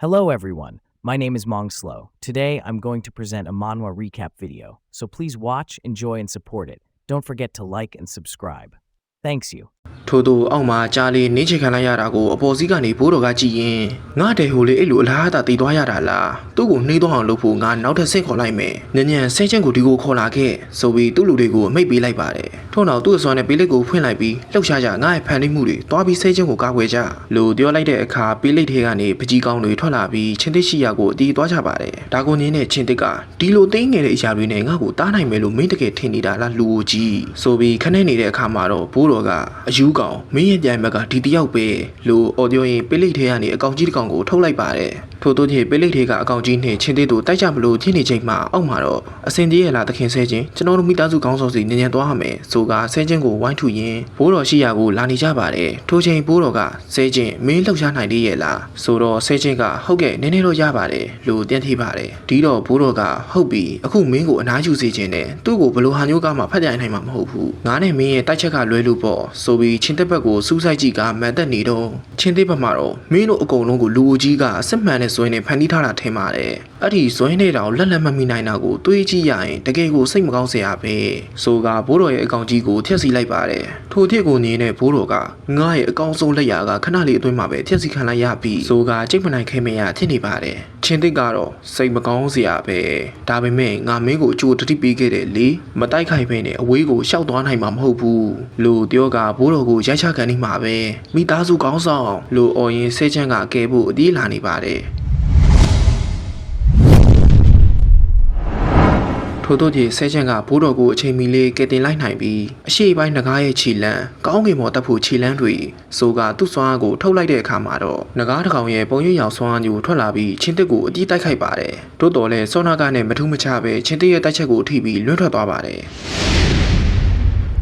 Hello everyone, my name is Mong Slow. Today I'm going to present a manhwa recap video, so please watch, enjoy and support it. Don't forget to like and subscribe. Thanks you. ထို့သူအောက်မှာကြားလေးနင်းချခံလိုက်ရတာကိုအပေါ်စီးကနေဘိုးတော်ကကြည့်ရင်ငါတဲ့ဟိုလေးအဲ့လိုအလားတာတည်သွားရတာလားသူ့ကိုနှိမ့်သွားအောင်လုပ်ဖို့ငါနောက်ထပ်ဆင့်ခေါ်လိုက်မယ်ညံ့ညံ့ဆဲချင်းကိုဒီကိုခေါ်လာခဲ့ဆိုပြီးသူ့လူတွေကိုအမိတ်ပေးလိုက်ပါတယ်ထို့နောက်သူ့အစွမ်းနဲ့ပေးလက်ကိုဖွင့်လိုက်ပြီးလှုပ်ရှားကြငါ့ရဲ့ဖန်တီးမှုတွေတွားပြီးဆဲချင်းကိုကာကွယ်ကြလို့ပြောလိုက်တဲ့အခါပေးလက်ထဲကနေပကြီးကောင်းတွေထွက်လာပြီးချင်းသစ်ရှိရာကိုအတီးသွားကြပါတယ်ဒါကိုညင်းတဲ့ချင်းသစ်ကဒီလိုသိငယ်တဲ့အရာတွေနဲ့ငါ့ကိုတားနိုင်မယ်လို့မင်းတကယ်ထင်နေတာလားလူကြီးဆိုပြီးခနဲ့နေတဲ့အခါမှာတော့ဘိုးတော်ကအယူကောင်မင်းရဲ့ပြိုင်ဘက်ကဒီတယောက်ပဲလို့အော်ပြောရင်ပေးလိတ်ထဲကနေအကောင်ကြီးတစ်ကောင်ကိုထုတ်လိုက်ပါတယ် ထို့သောချင်းပေးလိတ်ထဲကအကောင်ကြီးနဲ့ချင်းသေးတို့တိုက်ကြမလို့ချင်းနေချိန်မှာအောက်မှာတော့အစင်ကြီးရလာသခင်ဆဲချင်းကျွန်တော်တို့မိသားစုကောင်းဆောင်စီညဉ့်ညံသွားရမယ်ဆိုကဆဲချင်းကိုဝိုင်းထူရင်းဘိုးတော်ရှိရာကိုလာနေကြပါတယ်ထိုချိန်ဘိုးတော်ကဆဲချင်းမင်းလှုပ်ရှားနိုင်သေးရဲ့လားဆိုတော့ဆဲချင်းကဟုတ်ကဲ့နည်းနည်းတော့ရပါတယ်လို့ပြန်ထိပါတယ်ဒီတော့ဘိုးတော်ကဟုတ်ပြီအခုမင်းကိုအနားယူစေခြင်းနဲ့သူ့ကိုဘယ်လိုဟာမျိုးကမှဖတ်ပြနိုင်မှာမဟုတ်ဘူးငါနဲ့မင်းရဲ့တိုက်ချက်ကလွဲလို့ပေါ့ဆိုပြီးချင်းသက်ဘက်ကိုစူးစိုက်ကြည့်ကမန်သက်နေတော့ချင်းသက်ဘက်မှာတော့မင်းတို့အကုန်လုံးကိုလူအကြီးကအစစ်မှန်တဲ့ဇွဲနဲ့ဖန်တီးထားတာထင်ပါတယ်အဲ့ဒီဇွဲနဲ့တောင်လက်လက်မမိနိုင်တာကိုတွေးကြည့်ရရင်တကယ်ကိုစိတ်မကောင်းစရာပဲဆိုကဘိုးတော်ရဲ့အကောင်ကြီးကိုထက်စီလိုက်ပါတယ်ထိုထစ်ကိုနေနဲ့ဘိုးတော်ကငါ့ရဲ့အကောင်ဆုံးလက်ရာကခဏလေးအတွင်းမှာပဲထက်စီခံလိုက်ရပြီးဆိုကကြိတ်မနိုင်ခဲမရဖြစ်နေပါတယ်ချင်းသက်ကတော့စိတ်မကောင်းစရာပဲဒါပေမဲ့ငါမင်းကိုအကျိုးတတိပေးခဲ့တယ်လေမတိုက်ခိုက်ဖဲနဲ့အဝေးကိုရှောက်သွားနိုင်မှာမဟုတ်ဘူးလို့ပြောကဘိုးတော်ကိုရိုက်ချခံနေမှာပဲမိသားစုကောင်းဆောင်လို့အော်ရင်ဆဲချမ်းကကဲဖို့အတီးလာနေပါတယ် ထို့သောကြောင့်ဆဲချန်ကဘိုးတော်ကိုအချိန်မီလေးကယ်တင်လိုက်နိုင်ပြီးအရှိပိုင်းငကားရဲ့ခြေလန်းကောင်းကင်ပေါ်တက်ဖို့ခြေလန်းတွေဆိုကသူ့စွမ်းအားကိုထုတ်လိုက်တဲ့အခါမှာတော့ငကားတစ်ကောင်ရဲ့ပုံရိပ်ရောင်စွမ်းအားကိုထွက်လာပြီးချင်းတက်ကိုအတီးတိုက်ခိုက်ပါတယ်။တိုးတော်လဲစောနာကနဲ့မထူးမခြားပဲချင်းတက်ရဲ့တိုက်ချက်ကိုထိပြီးလွှတ်ထွက်သွားပါတယ်။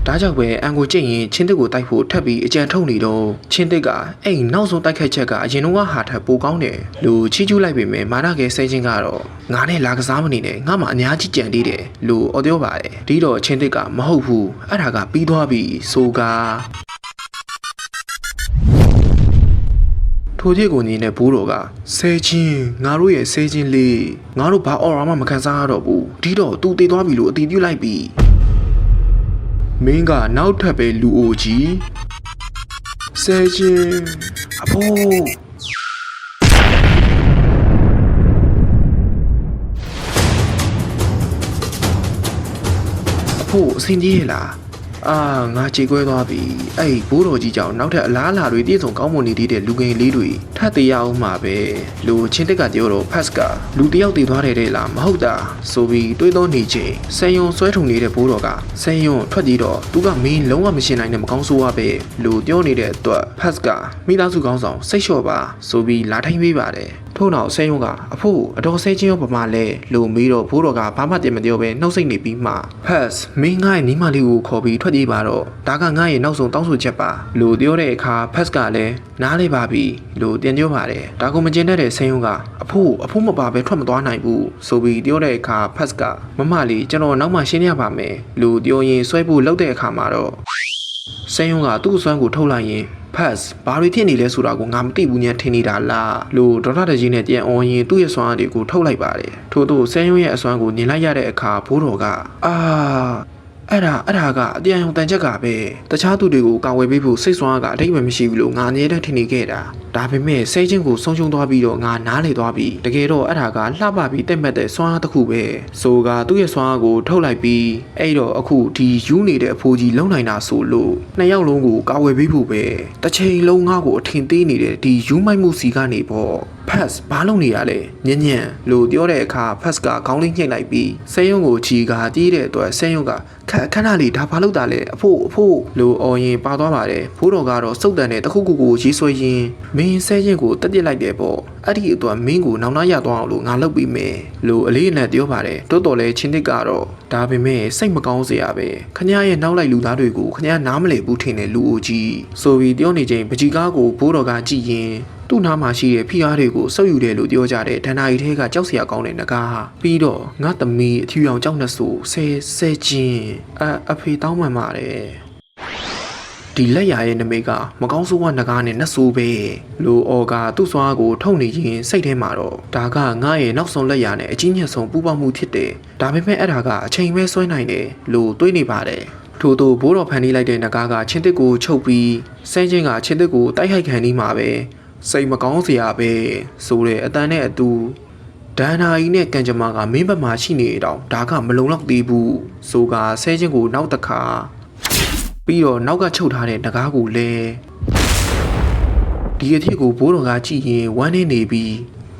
ဒါကြောင့်ပဲအန်ကိုကြည့်ရင်ချင်းတက်ကိုတိုက်ဖို့ထပ်ပြီးအကြံထုတ်နေတော့ချင်းတက်ကအဲ့နောက်ဆုံးတိုက်ခိုက်ချက်ကအရင်တော့ဟာထပ်ပိုကောင်းတယ်လို့ချီးကျူးလိုက်ပေမဲ့မာနကဲဆဲချင်းကတော့ငါနဲ့လာကစားမနေနဲ့ငါမှအများကြီးကြံသေးတယ်လို့အော်ပြောပါတယ်ဒီတော့ချင်းတက်ကမဟုတ်ဘူးအဲ့ဒါကပြီးသွားပြီဆိုကားထိုချစ်ကိုညီနဲ့ဘိုးတော်ကဆဲချင်းငါတို့ရဲ့ဆဲချင်းလေးငါတို့ဘာအော်ရာမှမခံစားရတော့ဘူးဒီတော့သူတည်သွားပြီလို့အတီးပြုတ်လိုက်ပြီ မင်းကနောက်ထပ်ပဲလူအိုကြီးဆဲချင်းအဖိုးအဖိုးအစင်ကြီးရလား အာငါကြေကွဲသွားပြီအဲ့ဘိုးတော်ကြီးကြောင့်နောက်ထပ်အလားအလာတွေတည်ဆုံကောင်းမွန်နေသေးတဲ့လူငယ်လေးတွေထပ်သေးရအောင်မှာပဲလူချင်းတက်ကပြောတော့ဖတ်ကလူတယောက်တည်သွားတယ်တဲ့လားမဟုတ်တာဆိုပြီးတွေးတော့နေချိန်ဆယ်ယုံဆွဲထုံနေတဲ့ဘိုးတော်ကဆယ်ယုံထွက်ကြည့်တော့သူကမင်းလုံးဝမရှင်းနိုင်တဲ့မကောင်းဆိုးရပဲလူပြောနေတဲ့အတွက်ဖတ်ကမိသားစုကောင်းဆောင်စိတ်လျှော့ပါဆိုပြီးလာထိုင်ပေးပါတယ် ထို့နောက်ဆဲယုံကအဖို့အတော်ဆဲချင်းရောပမာလဲလို့မေးတော့ဘိုးတော်ကဘာမှတင်မပြောပဲနှုတ်ဆက်နေပြီးမှဖတ်မင်းငါ့ရဲ့နီးမလေးကိုခေါ်ပြီးထွက်ပြေးပါတော့ဒါကငါ့ရဲ့နောက်ဆုံးတောင်းဆိုချက်ပါလို့ပြောတဲ့အခါဖတ်ကလည်းနားလေပါပြီလို့တင်ပြောပါတယ်ဒါကိုမကျင်တတ်တဲ့ဆဲယုံကအဖို့အဖို့မပါပဲထွက်မသွားနိုင်ဘူးဆိုပြီးပြောတဲ့အခါဖတ်ကမမလေးကျွန်တော်နောက်မှရှင်းရပါမယ်လို့ပြောရင်ဆွဲဖို့လောက်တဲ့အခါမှာတော့ဆင်းယုံကသူ့အစွမ်းကိုထုတ်လိုက်ရင် ဖတ်ဘာတွေဖြစ်နေလဲဆိုတာကိုငါမသိဘူးညံထင်နေတာလားလို့ဒေါက်တာတကြီးနဲ့ပြန်အော်ရင်သူ့ရဲ့စွမ်းအားတွေကိုထုတ်လိုက်ပါတယ်ထို့သူဆင်းယုံရဲ့အစွမ်းကိုမြင်လိုက်ရတဲ့အခါဘိုးတော်ကအာ အဲ့ဒါအဲ့ဒါကအတရားရုံတန်ချက်ကပဲတခြားသူတွေကိုကာဝယ်ပေးဖို့စိတ်ဆွမ်းအားကအတိတ်ပဲမရှိဘူးလို့ငါအမြဲတမ်းထင်နေခဲ့တာဒါပေမဲ့ဆဲချင်းကိုဆုံးရှုံးသွားပြီးတော့ငါနားလေသွားပြီတကယ်တော့အဲ့ဒါကလှပပြီးတက်မဲ့တဲ့စွမ်းအားတစ်ခုပဲဆိုကသူ့ရဲ့စွမ်းအားကိုထုတ်လိုက်ပြီးအဲ့တော့အခုဒီယူနေတဲ့အဖိုးကြီးလုံနိုင်တာဆိုလို့နှစ်ယောက်လုံးကိုကာဝယ်ပေးဖို့ပဲတစ်ချိန်လုံးငါ့ကိုအထင်သေးနေတဲ့ဒီယူမိုက်မှုစီကနေပေါ့ဖတ်ဘာလုပ်နေရလဲညံ့ညံ့လို့ပြောတဲ့အခါဖတ်ကခေါင်းလေးညှိလိုက်ပြီးဆဲယုံကိုချီကတီးတဲ့အတွက်ဆဲယုံကခက်ခဏလေးဒါဘာလုပ်တာလဲအဖို့အဖို့လို့အော်ရင်ပါသွားပါတယ်ဖိုးတော်ကတော့စုတ်တန်တဲ့တခုခုကိုရေးဆွဲရင်းမင်းဆဲရင်ကိုတက်ပစ်လိုက်တယ်ပေါ့ အဲ့ဒီအတွက်မင်းကိုနောင်နာရသွားအောင်လို့ငါလုပ်ပြီးမယ်လို့အလေးအနက်ပြောပါတယ်တိုးတော်လဲချင်းတစ်ကတော့ဒါပေမဲ့စိတ်မကောင်းစရာပဲခမရဲ့နောက်လိုက်လူသားတွေကိုခမနားမလည်ဘူးထင်တဲ့လူအိုကြီးဆိုပြီးပြောနေချိန်ပကြီးကားကိုဘိုးတော်ကကြည့်ရင်သူ့နားမှာရှိတဲ့ဖိအားတွေကိုစုပ်ယူတယ်လို့ပြောကြတဲ့ဒဏ္ဍာရီထဲကကြောက်စရာကောင်းတဲ့ငကားဟာပြီးတော့ငါသမီးအထူအောင်ကြောက်နေဆိုဆဲဆဲချင်းအအဖေတောင်းမှန်ပါတယ် ဒီလက်ရရဲ့နမိတ်ကမကောင်းဆိုးဝါးနဂါးနဲ့နှဆိုးပဲလိုအော်ကသူ့စွာကိုထုတ်နေရင်စိတ်ထဲမှာတော့ဒါကငါရဲ့နောက်ဆုံးလက်ရနဲ့အကြီးညက်ဆုံးပူပေါင်းမှုဖြစ်တယ်ဒါပေမဲ့အဲ့ဒါကအချိန်ပဲဆွဲနိုင်တယ်လို့တွေးနေပါတယ်ထို့သောဘိုးတော်ဖန်တီးလိုက်တဲ့နဂါးကချင်းတစ်ကိုချုပ်ပြီးစဲချင်းကချင်းတစ်ကိုတိုက်ခိုက်ခံနေမှာပဲစိတ်မကောင်းစရာပဲဆိုတဲ့အတန်နဲ့အတူဒန်နာကြီးနဲ့ကံကြမ္မာကမင်းဘက်မှာရှိနေတော့ဒါကမလုံလောက်သေးဘူးဆိုကဆဲချင်းကိုနောက်တစ်ခါ ပြီးတော့နောက်ကချုပ်ထားတဲ့ငကားကိုလည်းဒီအဖြစ်ကိုဘိုးတော်ကကြည့်ရင်ဝမ်းနေနေပြီး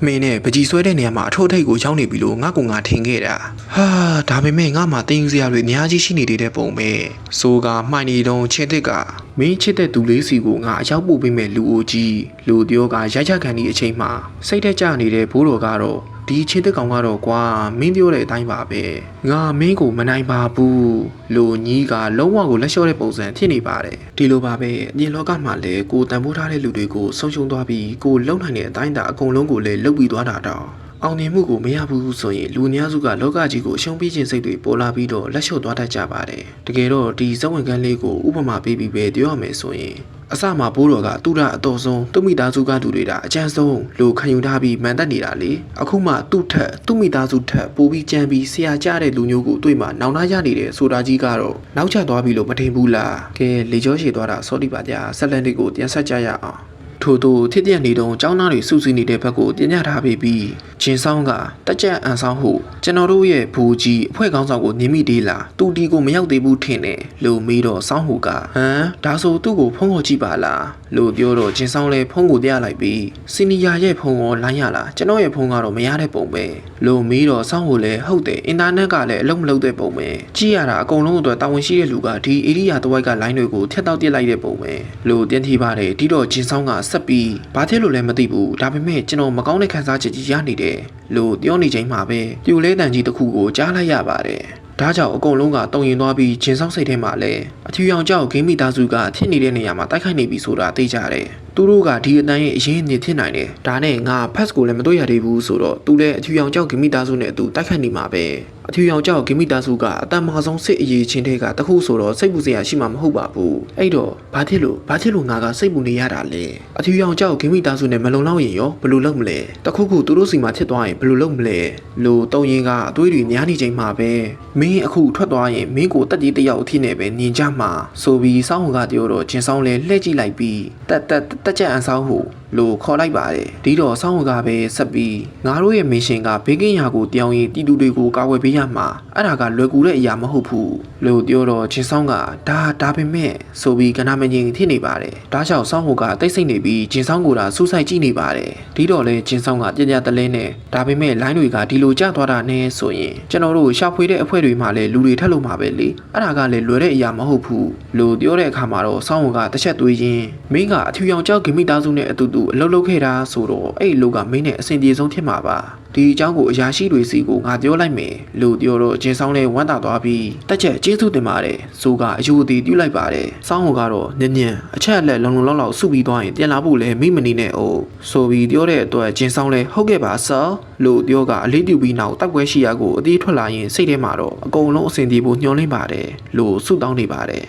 မင်းနဲ့ပကြီးဆွဲတဲ့နေရာမှာအထိုးထိတ်ကိုရောက်နေပြီလို့ငါကငါထင်ခဲ့တာဟာဒါပေမဲ့ငါမှတင်ယူစရာတွေအများကြီးရှိနေသေးတဲ့ပုံပဲဆိုကမှိုင်နေတော့ချင်းတစ်ကမင်းချစ်တဲ့သူလေးစီကိုငါအရောက်ပို့ပေးမဲ့လူအိုကြီးလူပြောကရိုက်ချက်ခံဒီအချိန်မှာစိတ်တက်ကြနေတဲ့ဘိုးတော်ကတော့ ဒီချင်းတက်ကောင်ကတော့ကွာမင်းပြောတဲ့အတိုင်းပါပဲငါမင်းကိုမနိုင်ပါဘူးလို့ညီးကလုံးဝကိုလက်လျှော့တဲ့ပုံစံဖြစ်နေပါတယ်ဒီလိုပါပဲအပြင်လောကမှာလည်းကိုတန်ဖိုးထားတဲ့လူတွေကိုဆုံးရှုံးသွားပြီးကိုလုံနိုင်တဲ့အတိုင်းတာအကုန်လုံးကိုလည်းလုတ်ပြီးသွားတာတော့ အောင်မြင်မှုကိုမရဘူးဆိုရင်လူအများစုကလောကကြီးကိုအရှုံးပေးခြင်းစိတ်တွေပေါ်လာပြီးတော့လက်လျှော့သွားတတ်ကြပါတယ်တကယ်တော့ဒီဇဝင်ကန်းလေးကိုဥပမာပေးပြီးပဲပြောရမယ်ဆိုရင်အစမှာဘိုးတော်ကသူ့ရအတော်ဆုံးသူ့မိသားစုကသူတွေတာအကျဉ်းဆုံးလို့ခံယူထားပြီးမှန်တက်နေတာလေအခုမှသူ့ထက်သူ့မိသားစုထက်ပိုပြီးကြံပြီးဆရာကြတဲ့လူမျိုးကိုတွေ့မှနောင်နာရနေတယ်ဆိုတာကြီးကတော့နောက်ကျသွားပြီလို့မထင်ဘူးလားကဲလေကြောရှည်သွားတာစောတိပါကြဆက်လန်လေးကိုပြန်ဆက်ကြရအောင် ထို့သူထစ်တဲ့နေတုံចောင်းသားတွေစုစည်းနေတဲ့ဘက်ကိုတင်ပြထားပြီးပြီးဂျင်းဆောင်ကတက်ကြက်အန်ဆောင်ဟုကျွန်တော်တို့ရဲ့ဘူကြီးအဖွဲ့ကောင်းဆောင်ကိုနင်းမိသေးလားတူတီကိုမရောက်သေးဘူးထင်တယ်လို့မေးတော့ဆောင်းဟူကဟမ်ဒါဆိုသူ့ကိုဖုန်းခေါ်ကြည့်ပါလားလို့ပြောတော့ဂျင်းဆောင်လည်းဖုန်းကိုတရားလိုက်ပြီးစီနီယာရဲ့ဖုန်းကိုလိုင်းရလားကျွန်တော်ရဲ့ဖုန်းကတော့မရတဲ့ပုံပဲလို့မေးတော့ဆောင်းဟူလည်းဟုတ်တယ်အင်တာနက်ကလည်းအလုံးမလုံးတဲ့ပုံပဲကြည့်ရတာအကုန်လုံးအတွက်တာဝန်ရှိတဲ့လူကဒီဧရိယာတစ်ဝိုက်ကလိုင်းတွေကိုထက်တောက်တက်လိုက်တဲ့ပုံပဲလို့တင်းထီပါတယ်ဒီတော့ဂျင်းဆောင်ကဆက်ပြီးဘာဖြစ်လို့လဲမသိဘူးဒါပေမဲ့ကျွန်တော်မကောင်းတဲ့ခံစားချက်ကြီးရနေတယ်လို့ပြောနေချိန်မှာပဲပြိုလဲတန်ကြီးတစ်ခုကိုကြားလိုက်ရပါတယ်ဒါကြောင့်အကုန်လုံးကတုံရင်သွားပြီးဂျင်းဆောင်စိတ်ထဲမှာလည်းအထူရောင်ကြောက်ဂိမ်းမိသားစုကဖြစ်နေတဲ့နေရာမှာတိုက်ခိုက်နေပြီဆိုတာသိကြတယ်သူတို့ကဒီအတန်းရဲ့အရင်နေဖြစ်နိုင်တယ်ဒါနဲ့ငါဖက်စ်ကိုလည်းမတွေ့ရသေးဘူးဆိုတော့သူလည်းအထူရောင်ကြောက်ဂိမ်းမိသားစုနဲ့အတူတိုက်ခိုက်နေမှာပဲ အထူရောင်ကြောက်ဂိမ်းမိသားစုကအတန်မဆုံးစစ်အရေးချင်းတွေကတခုဆိုတော့စိတ်ပူစရာရှိမှာမဟုတ်ပါဘူးအဲ့တော့ဘာဖြစ်လို့ဘာဖြစ်လို့ငါကစိတ်ပူနေရတာလဲအထူရောင်ကြောက်ဂိမ်းမိသားစုနဲ့မလုံလောက်ရင်ရောဘယ်လိုလုပ်မလဲတခုခုသူတို့စီမှာဖြစ်သွားရင်ဘယ်လိုလုပ်မလဲလို့တုံရင်ကအသွေးတွေများနေချိန်မှာပဲမင်းအခုထွက်သွားရင်မင်းကိုတက်ကြီးတစ်ယောက်အထိနဲ့ပဲညင်ကြမှာဆိုပြီးစောင်းဟူကပြောတော့ဂျင်းဆောင်လဲလှည့်ကြည့်လိုက်ပြီးတက်တက်တက်ချက်အန်ဆောင်ဟူလို့ခေါ်လိုက်ပါတယ်ဒီတော့စောင်းဟူကပဲဆက်ပြီးငါတို့ရဲ့မစ်ရှင်ကဘေးကင်းရာကိုတောင်းရင်တီတူတွေကိုကာဝယ်ပေးရမှာအဲ့ဒါကလွယ်ကူတဲ့အရာမဟုတ်ဘူးလို့ပြောတော့ဂျင်းဆောင်ကဒါဒါပေမဲ့ဆိုပြီးကနာမငင်ဖြစ်နေပါတယ်ဒါကြောင့်စောင်းဟူကတိတ်ဆိတ်နေပြီးဂျင်းဆောင်ကိုသာစူးစိုက်ကြည့်နေပါတယ်ဒီတော့လဲဂျင်းဆောင်ကပြပြတလဲနဲ့ဒါပေမဲ့လိုင်းတွေကဒီလိုကျသွားတာနဲ့ဆိုရင်ကျွန်တော်တို့ရှာဖွေတဲ့အဖွဲ့တွေမှာလည်းလူတွေထက်လို့မှာပဲလေအဲ့ဒါကလည်းလွယ်တဲ့အရာမဟုတ်ဘူးလို့ပြောတဲ့အခါမှာတော့စောင်းဟူကတစ်ချက်သွေးရင်းမင်းကအထူရောင်ကြောက်ဂိမိသားစုနဲ့အတူတူအလုပ်လုပ်ခဲ့တာဆိုတော့အဲ့ဒီလူကမင်းနဲ့အဆင်ပြေဆုံးဖြစ်မှာပါဒီအကြောင်းကိုအရာရှိတွေစီကိုငါပြောလိုက်မယ်လို့ပြောတော့ဂျင်းဆောင်လည်းဝမ်းသာသွားပြီးတက်ချက်ကျေးဇူးတင်ပါတယ်ဆိုကအယူအသေးပြုလိုက်ပါတယ်စောင်းဟိုကတော့နင်းညံအချက်အလက်လုံလုံလောက်လောက်စုပြီးသွားရင်ပြန်လာဖို့လည်းမိမနေနဲ့အိုးဆိုပြီးပြောတဲ့အတွက်ဂျင်းဆောင်လည်းဟုတ်ကဲ့ပါဆာလို့ပြောကအလေးပြုပြီးနောက်တောက်ပွဲရှိရာကိုအသေးထွက်လာရင်စိတ်ထဲမှာတော့အကုန်လုံးအဆင်ပြေဖို့ညှော်လင့်ပါတယ်လို့ဆုတောင်းနေပါတယ်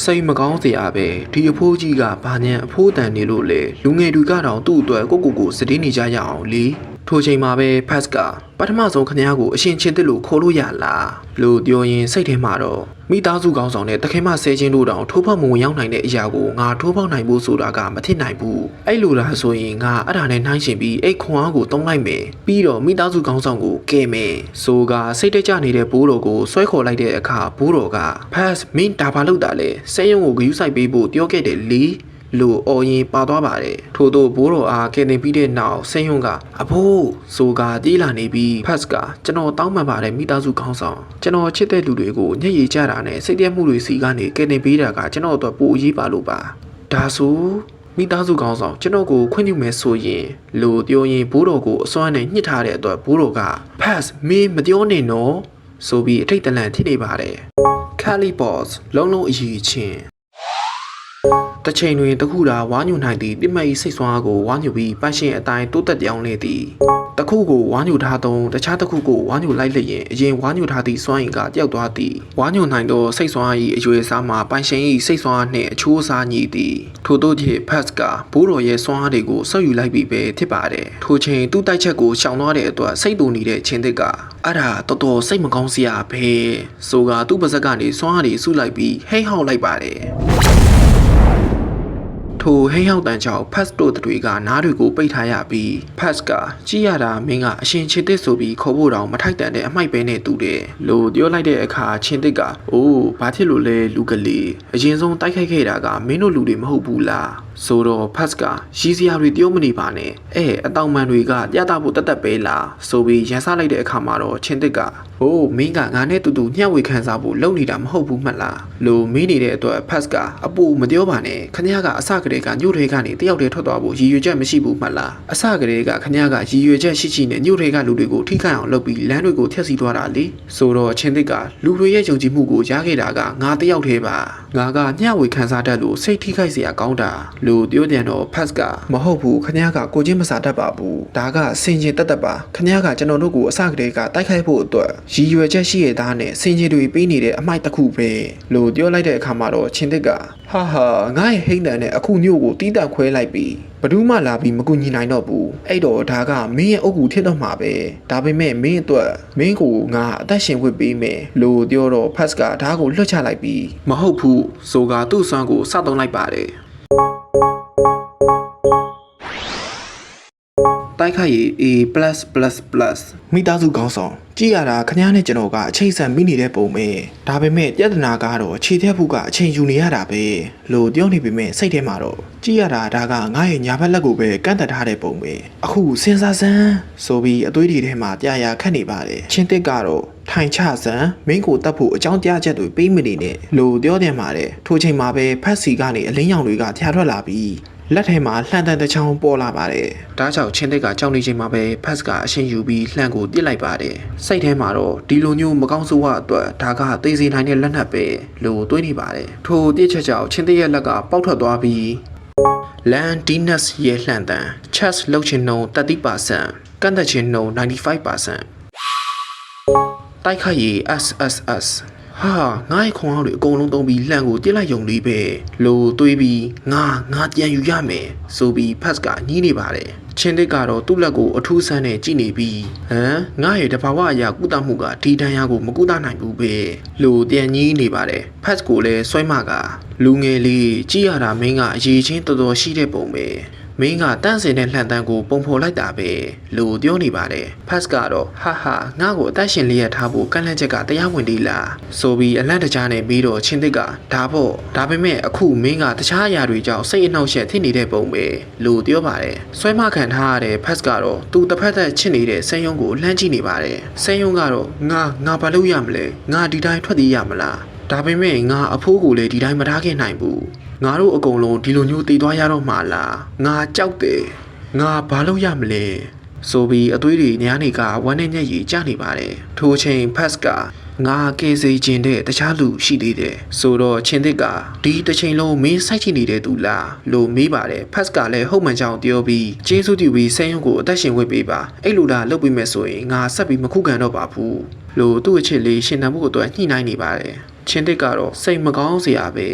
စိတ်မကောင်းစရာပဲဒီအဖိုးကြီးကဘာညံအဖိုးတန်နေလို့လေလူငယ်တွေကတော့သူ့အတွက်ကိုကိုကိုစတင်းနေကြရအောင်လေ ထိုချိန်မှာပဲဖတ်ကပထမဆုံးခမ ्या ကိုအရှင်ချင်းတစ်လို့ခေါ်လို့ရလားလို့ပြောရင်စိတ်ထဲမှာတော့မိသားစုကောင်းဆောင်တဲ့တခင်မဆဲချင်းတို့တောင်ထိုးဖောက်မဝင်ရောက်နိုင်တဲ့အရာကိုငါထိုးဖောက်နိုင်ဖို့ဆိုတာကမဖြစ်နိုင်ဘူးအဲ့လိုလားဆိုရင်ငါအဲ့ဒါနဲ့နှိုင်းရှင်ပြီးအဲ့ခွန်အားကိုတုံးလိုက်မယ်ပြီးတော့မိသားစုကောင်းဆောင်ကိုကဲမယ်ဆိုကစိတ်တကြနေတဲ့ဘိုးတော်ကိုဆွဲခေါ်လိုက်တဲ့အခါဘိုးတော်က pass မင်းဒါဘာလုပ်တာလဲဆဲယုံကိုဂယူးဆိုင်ပေးဖို့ပြောခဲ့တယ်လီ လို့အော်ရင်ပါသွားပါတယ်ထို့သောဘိုးတော်အားကယ်တင်ပြီးတဲ့နောက်ဆင်းယုံကအဖိုးဆိုကတီးလာနေပြီးဖတ်ကကျွန်တော်တောင်းပန်ပါတယ်မိသားစုခေါင်းဆောင်ကျွန်တော်ချစ်တဲ့လူတွေကိုညှက်ရည်ကြတာနဲ့စိတ်ပြတ်မှုတွေစီကနေကယ်တင်ပေးတာကကျွန်တော်အတွက်ပိုအရေးပါလို့ပါဒါဆိုမိသားစုကောင်းဆောင်ကျွန်တော်ကိုခွင့်ပြုမယ်ဆိုရင်လို့ပြောရင်ဘိုးတော်ကိုအစွမ်းနဲ့ညှစ်ထားတဲ့အတွက်ဘိုးတော်က pass မင်းမပြောနဲ့နော်ဆိုပြီးအထိတ်တလန့်ဖြစ်နေပါတယ် Cali Boss လုံးလုံးအရေးချင်း တစ်ချိန်တွင်တခုသာဝါညူနိုင်သည့်ပြစ်မှတ်၏စိတ်ဆွမ်းအားကိုဝါညူပြီးပိုင်ရှင်အတိုင်းတိုးတက်ပြောင်းလဲသည်တစ်ခုကိုဝါညူထားသောတခြားတစ်ခုကိုဝါညူလိုက်လျင်အရင်ဝါညူထားသည့်စွမ်းရည်ကတယောက်သွားသည်ဝါညူနိုင်သောစိတ်ဆွမ်းအား၏အရွယ်အစားမှာပိုင်ရှင်၏စိတ်ဆွမ်းအားနှင့်အချိုးအစားညီသည်ထို့သောဖြင့်ဖတ်ကဘိုးတော်ရဲ့စွမ်းအားတွေကိုဆောက်ယူလိုက်ပြီးပဲဖြစ်ပါတယ်ထိုချိန်သူ့တိုက်ချက်ကိုရှောင်သွားတဲ့အတွက်စိတ်တူနေတဲ့ချင်းတစ်ကအဲ့ဒါတော်တော်စိတ်မကောင်းစရာပဲဆိုကသူ့ပါဇက်ကနေစွမ်းအားတွေစုလိုက်ပြီးဟိတ်ဟောက်လိုက်ပါတယ် ထိုဟိဟောက်တန်ကြောင့်ဖတ်တို့တွေကနားတွေကိုပိတ်ထားရပြီးဖတ်ကကြည့်ရတာမင်းကအရှင်ချင်းတစ်ဆိုပြီးခေါ်ဖို့တောင်မထိုက်တန်တဲ့အမိုက်ပဲနဲ့တူတယ်လို့ပြောလိုက်တဲ့အခါချင်းတစ်ကအိုးဘာဖြစ်လို့လဲလူကလေးအရင်ဆုံးတိုက်ခိုက်ခဲ့တာကမင်းတို့လူတွေမဟုတ်ဘူးလား ဆိုတော့ဖတ်ကရီးစရာတွေပြောမနေပါနဲ့အဲအတောင်ပန်တွေကရတာဖို့တတ်တတ်ပဲလားဆိုပြီးရန်စားလိုက်တဲ့အခါမှာတော့ချင်းတစ်ကဟိုးမင်းကငါနဲ့တူတူညှက်ဝေခံစားဖို့လုပ်နေတာမဟုတ်ဘူးမှတ်လားလို့မင်းနေတဲ့အတွက်ဖတ်ကအပူမပြောပါနဲ့ခမရကအစကတည်းကညို့တွေကနေတယောက်တည်းထွက်သွားဖို့ရည်ရွယ်ချက်မရှိဘူးမှတ်လားအစကတည်းကခမရကရည်ရွယ်ချက်ရှိရှိနဲ့ညို့တွေကလူတွေကိုထိခိုက်အောင်လုပ်ပြီးလမ်းတွေကိုဖျက်ဆီးသွားတာလေဆိုတော့ချင်းတစ်ကလူတွေရဲ့ယုံကြည်မှုကိုရခဲ့တာကငါတယောက်တည်းပါငါကညှက်ဝေခံစားတတ်လို့စိတ်ထိခိုက်စရာကောင်းတာလို့ပြောပြန်တော့ဖတ်ကမဟုတ်ဘူးခမရကကိုချင်းမစားတတ်ပါဘူးဒါကစင်ကျင်တတ်တတ်ပါခမရကကျွန်တော်တို့ကိုအစကတည်းကတိုက်ခိုက်ဖို့အတွက်ရည်ရွယ်ချက်ရှိရသားနဲ့စင်ကျင်တွေပေးနေတဲ့အမိုက်တစ်ခုပဲလို့ပြောလိုက်တဲ့အခါမှာတော့ချင်းတစ်ကဟာဟာငါရဲ့ဟိန်းတန်နဲ့အခုညို့ကိုတီးတန့်ခွဲလိုက်ပြီးဘယ်သူမှလာပြီးမကူညီနိုင်တော့ဘူးအဲ့တော့ဒါကမင်းရဲ့အုပ်ကူထစ်တော့မှာပဲဒါပေမဲ့မင်းအတွက်မင်းကိုငါအသက်ရှင်ဝစ်ပေးမယ်လို့ပြောတော့ဖတ်ကဒါကိုလွှတ်ချလိုက်ပြီးမဟုတ်ဘူးဆိုကသူ့ဆွမ်းကိုစသုံးလိုက်ပါတယ် တိုက်ခိုက်ရေး A+ မိသားစုကောင်းဆောင်ကြည့်ရတာခမားနဲ့ကျွန်တော်ကအချိန်ဆန်မိနေတဲ့ပုံပဲဒါပေမဲ့ပြဿနာကတော့ခြေထက်ဖို့ကအချိန်ယူနေရတာပဲလို့ပြောနေပေမဲ့စိတ်ထဲမှာတော့ကြည့်ရတာဒါကငါ့ရဲ့ညာဘက်လက်ကိုပဲကန့်သက်ထားတဲ့ပုံပဲအခုစဉ်းစားစမ်းဆိုပြီးအသွေးတွေထဲမှာတရားရခတ်နေပါတယ်ချင်းတစ်ကတော့ထိုင်ချစမ်းမင်းကိုတတ်ဖို့အကြောင်းကြားချက်တွေပေးမနေနဲ့လို့ပြောတယ်ပါတယ်ထိုချိန်မှာပဲဖက်စီကနေအလင်းရောင်တွေကထျာထွက်လာပြီး လက်ထဲမှာလှန်တန်တစ်ချောင်းပေါ်လာပါတယ်။ဒါကြောင့်ချင်းတဲ့ကကြောက်နေချိန်မှာပဲဖက်စ်ကအရှင်ယူပြီးလှန်ကိုပြစ်လိုက်ပါတယ်။စိတ်ထဲမှာတော့ဒီလိုမျိုးမကောင်းဆိုးဝါအတွက်ဒါကသိစေနိုင်တဲ့လက်နက်ပဲလို့တွေးနေပါတယ်။ထိုပြစ်ချက်ကြောင့်ချင်းတဲ့ရဲ့လက်ကပေါက်ထွက်သွားပြီးလန်ဒီနက်စ်ရဲ့လှန်တန် chess လောက်ချင်နှုံ30%ကန့်သက်ချင်နှုံ95%တိုက်ခိုက်ရေး SSS ဟာငါ့ရဲ့ခွန်အားတွေအကုန်လုံးသုံးပြီးလှန်ကိုတိလိုက်ယုံလေးပဲလို့တွေးပြီးငါငါပြန်ယူရမယ်ဆိုပြီးဖတ်ကညှိနေပါတယ်ချင်းတစ်ကတော့သူ့လက်ကိုအထူးဆန်းနဲ့ကြည့်နေပြီးဟမ်ငါရဲ့တဘာဝအရာကုသမှုကဒီတန်ရာကိုမကုသနိုင်ဘူးပဲလို့ပြန်ညှိနေပါတယ်ဖတ်ကိုလည်းဆွဲမကလူငယ်လေးကြည့်ရတာမင်းကအရေးချင်းတော်တော်ရှိတဲ့ပုံပဲ မင်းကတန့်စင်တဲ့လှန်တန်းကိုပုံဖော်လိုက်တာပဲလို့ပြောနေပါတယ်ဖတ်ကတော့ဟာဟာငါ့ကိုအသက်ရှင်လျက်ထားဖို့ကန့်လန့်ချက်ကတရားဝင်သေးလားဆိုပြီးအလန့်တကြားနဲ့ပြီးတော့ချင်းတစ်ကဒါပေါ့ဒါပေမဲ့အခုမင်းကတခြားအရာတွေကြောင့်စိတ်အနှောက်အယှက်ဖြစ်နေတဲ့ပုံပဲလို့ပြောပါတယ်ဆွဲမခံထားရတဲ့ဖတ်ကတော့သူတစ်ဖက်သက်ချစ်နေတဲ့ဆန်းယုံကိုလှမ်းကြည့်နေပါတယ်ဆန်းယုံကတော့ငါငါဘာလုပ်ရမလဲငါဒီတိုင်းထွက်သေးရမလားဒါပေမဲ့ငါအဖိုးကိုလည်းဒီတိုင်းမထားခဲ့နိုင်ဘူး ငါတို့အကုန်လုံးဒီလိုမျိုးတည်သွားရတော့မှာလားငါကြောက်တယ်ငါဘာလုပ်ရမလဲဆိုပြီးအသွေးတွေညာနေကဝမ်းနဲ့ညက်ရည်ကျနေပါတယ်ထိုချိန်ဖတ်ကငါကေစီခြင်းတဲ့တခြားလူရှိသေးတယ်ဆိုတော့ချင်းတစ်ကဒီတစ်ချိန်လုံးမင်းစိုက်ချင်နေတဲ့သူလားလို့မေးပါတယ်ဖတ်ကလည်းဟုတ်မှန်ကြောင်ပြောပြီးကျေးဇူးပြုပြီးဆန်းရုံကိုအသက်ရှင်ဝတ်ပေးပါအဲ့လိုလားလုပ်ပေးမယ်ဆိုရင်ငါဆက်ပြီးမခုခံတော့ပါဘူးလို့သူ့အချစ်လေးရှင်သန်မှုအတွက်ညှိနှိုင်းနေပါတယ် ချင်းတစ်ကတော့စိတ်မကောင်းစရာပဲ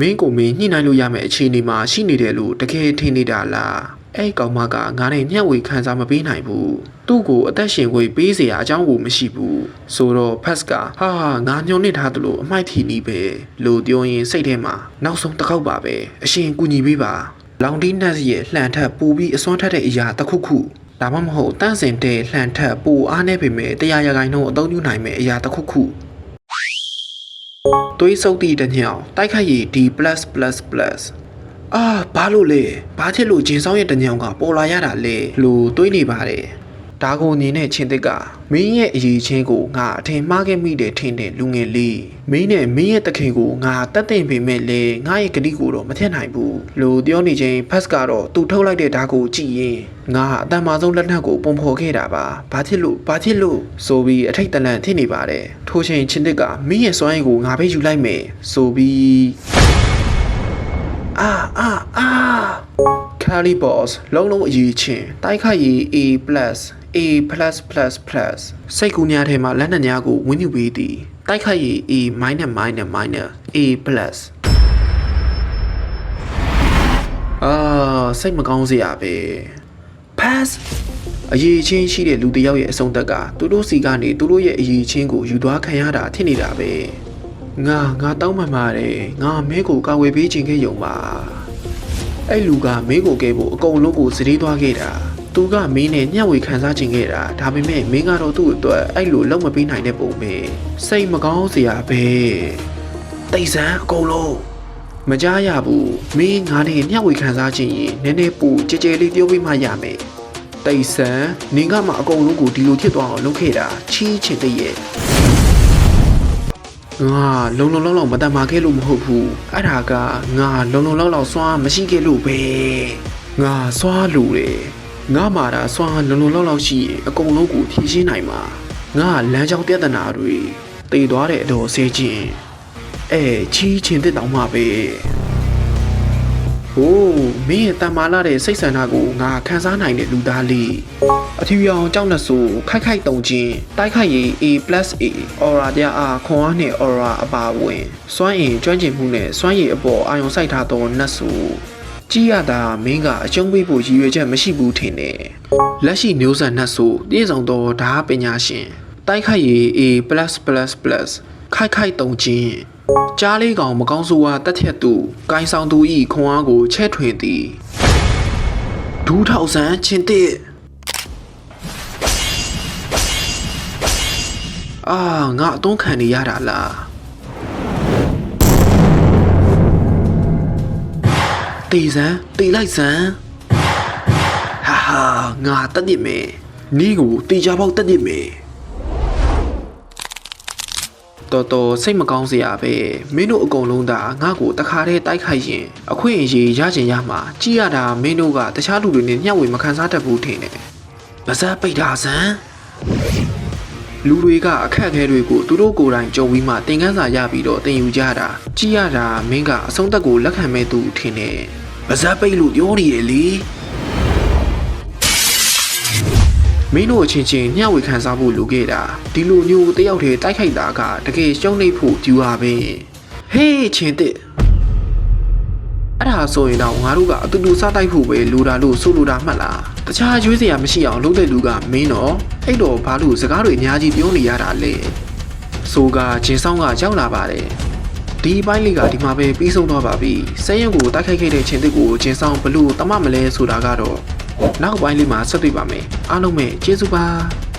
မင်းကိုမင်းညှိနှိုင်းလို့ရမယ့်အခြေအနေမှာရှိနေတယ်လို့တကယ်ထင်နေတာလားအဲ့ကောင်မကငါနဲ့ညှက်ဝေခံစားမပေးနိုင်ဘူးသူ့ကိုအသက်ရှင်ဝေပေးเสียအကြောင်းကိုမရှိဘူးဆိုတော့ဖတ်ကဟာဟာငါညှို့နေထားသလိုအမိုက်ထီနီးပဲလို့ပြောရင်စိတ်ထဲမှာနောက်ဆုံးတစ်ခေါက်ပါပဲအရှင်ကူညီပေးပါလောင်တီးနတ်ရဲ့လှန်ထက်ပူပြီးအစွန်းထက်တဲ့အရာတစ်ခုခုဒါမှမဟုတ်တန့်စင်တဲ့လှန်ထက်ပူအားနေပေမဲ့တရားရဂိုင်းလုံးအသုံးပြုနိုင်မဲ့အရာတစ်ခုခု သွေးဆုပ်သည့်တညောင်တိုက်ခိုက်ရည် D+++ အာဘာလို့လဲဘာဖြစ်လို့ဂျင်းဆောင်ရဲ့တညောင်ကပေါ်လာရတာလဲလို့တွေးနေပါတယ် ဒါကိုမြင်တဲ့ချင်းတစ်ကမင်းရဲ့အရေးချင်းကိုငါအထင်မှားခဲ့မိတယ်ထင်တယ်လူငယ်လေးမင်းနဲ့မင်းရဲ့တခင်ကိုငါတတ်သိမ့်ပေမဲ့လေငါရဲ့ဂတိကိုတော့မထက်နိုင်ဘူးလို့ပြောနေချင်းဖတ်ကတော့သူထုတ်လိုက်တဲ့ဓာတ်ကိုကြည့်ရင်ငါအတန်မာဆုံးလက်နက်ကိုပုံဖော်ခဲ့တာပါဘာဖြစ်လို့ဘာဖြစ်လို့ဆိုပြီးအထိတ်တလန့်ဖြစ်နေပါတယ်ထိုးချိန်ချင်းတစ်ကမင်းရဲ့စွမ်းရည်ကိုငါပဲယူလိုက်မယ်ဆိုပြီးအာအာအာ Cali Boss လုံးလုံးအရေးချင်းတိုက်ခိုက်ရေး A+ A++++ စိတ်ကူးများထဲမှာလက်နက်များကိုဝင်းညူပေးသည်တိုက်ခိုက်ရေး A- A+ အာစိတ်မကောင်းစရာပဲ pass အရေးချင်းရှိတဲ့လူတစ်ယောက်ရဲ့အဆုံးသက်ကသူတို့စီကနေသူတို့ရဲ့အရေးချင်းကိုယူသွားခံရတာဖြစ်နေတာပဲငါငါတောင်းပန်ပါတယ်ငါမဲကိုကာဝယ်ပေးခြင်းခဲ့ရုံပါအဲ့လူကမဲကိုကဲဖို့အကုန်လုံးကိုစည်သွားခဲ့တာ သူကမင်းနဲ့ညှက်ဝေခံစားခြင်းခဲ့တာဒါပေမဲ့မင်းကတော့သူ့အတွက်အဲ့လိုလုံးမပေးနိုင်တဲ့ပုံပဲစိတ်မကောင်းစရာပဲတိတ်ဆန်းအကုန်လုံးမကြားရဘူးမင်းငါနဲ့မျှဝေခံစားခြင်းရင်နည်းနည်းပူကြဲကြဲလေးပြောပြီးမှရမယ်တိတ်ဆန်နင်ကမှအကုန်လုံးကိုဒီလိုဖြစ်သွားအောင်လုပ်ခဲ့တာချီးချင်တည်းရဲ့ငါလုံလုံလောက်လောက်မတတ်မှခဲ့လို့မဟုတ်ဘူးအဲ့ဒါကငါလုံလုံလောက်လောက်စွမ်းမရှိခဲ့လို့ပဲငါစွမ်းလို့တယ် ငါမာတာစွမ်းလုံလုံလောက်လောက်ရှိရင်အကုန်လုံးကိုဖြည့်ရှင်းနိုင်မှာငါလမ်းကြောင်းပြဿနာတွေတည်သွားတဲ့အတော်ဆဲခြင်းအဲချီးချင်တဲ့တောင်မှပဲဟိုးမင်းရဲ့တန်မာလာတဲ့စိတ်ဆန္ဒကိုငါခံစားနိုင်တဲ့လူသားလေးအထူးရောင်ကြောက်နှဆိုခိုက်ခိုက်တုံချင်းတိုက်ခိုက်ရေး A+ A aura ကြအားခွန်အားနဲ့ aura အပါဝင်စွမ်းအင်ကျွမ်းကျင်မှုနဲ့စွမ်းရည်အပေါ်အာရုံစိုက်ထားသောနှဆို ကြည်ရတာမင်းကအကျုံးပေးဖို့ရည်ရွယ်ချက်မရှိဘူးထင်တယ်လက်ရှိမျိုးဆက်နှဆိုပြည့်စုံသောဓာတ်ပညာရှင်တိုက်ခိုက်ရေး A+++ ခိုက်ခိုက်တုံချင်းကြားလေးကောင်မကောင်းဆိုးဝါတက်ဖြတ်သူကိုင်းဆောင်သူဤခွန်အားကိုချဲ့ထွင်သည်ဒူးထောက်ဆန်းချင်းတဲ့အာငါအသုံးခံနေရတာလား တေးစမ်းတေးလိုက်စမ်းဟာဟာငါတက်နေမယ်နီးကိုတေချာပေါက်တက်နေမယ်တော်တော်စိတ်မကောင်းစရာပဲမင်းတို့အကုန်လုံးသာငါ့ကိုတခါတည်းတိုက်ခိုက်ရင်အခွင့်အရေးရချင်ရမှာကြည်ရတာမင်းတို့ကတခြားလူတွေနဲ့မျှဝေမခံစားတတ်ဘူးထင်တယ်။ပါဇက်ပိတ်တာစမ်းလူတွေကအခက်အခဲတွေကိုသူတို့ကိုယ်တိုင်ကြုံပြီးမှသင်ခန်းစာရပြီးတော့သင်ယူကြတာကြည်ရတာမင်းကအဆုံးသက်ကိုလက်ခံမဲ့သူထင်တယ်။ ပါဇက်ပိတ်လို့ပြောနေရလေ။မင်းတို့အချင်းချင်းမျှဝေခံစားဖို့လိုခဲ့တာဒီလိုမျိုးတယောက်တည်းတိုက်ခိုက်တာကတကယ်ရှုံးနေဖို့ကျူဟာပဲဟေးချင်းတဲ့အဲ့ဒါဆိုရင်တော့ငါတို့ကအတူတူစားတိုက်ဖို့ပဲလိုတာလို့ဆိုလိုတာမှတ်လားတခြားရွေးစရာမရှိအောင်လုပ်တဲ့လူကမင်းတော့အဲ့တော့ဘာလို့စကားတွေအများကြီးပြောနေရတာလဲဆိုကဂျင်းဆောင်ကရောက်လာပါတယ် ဒီဘိုင်းလေးကဒီမှာပဲပြီးဆုံးသွားပါပြီ။ဆဲရင်ကိုတိုက်ခိုက်ခဲ့တဲ့ချင်းတစ်ကိုဂျင်းဆောင်ဘလို့တမမလဲဆိုတာကတော့နောက်ပိုင်းလေးမှာဆက်တွေ့ပါမယ်။အားလုံးပဲကျေးဇူးပါ။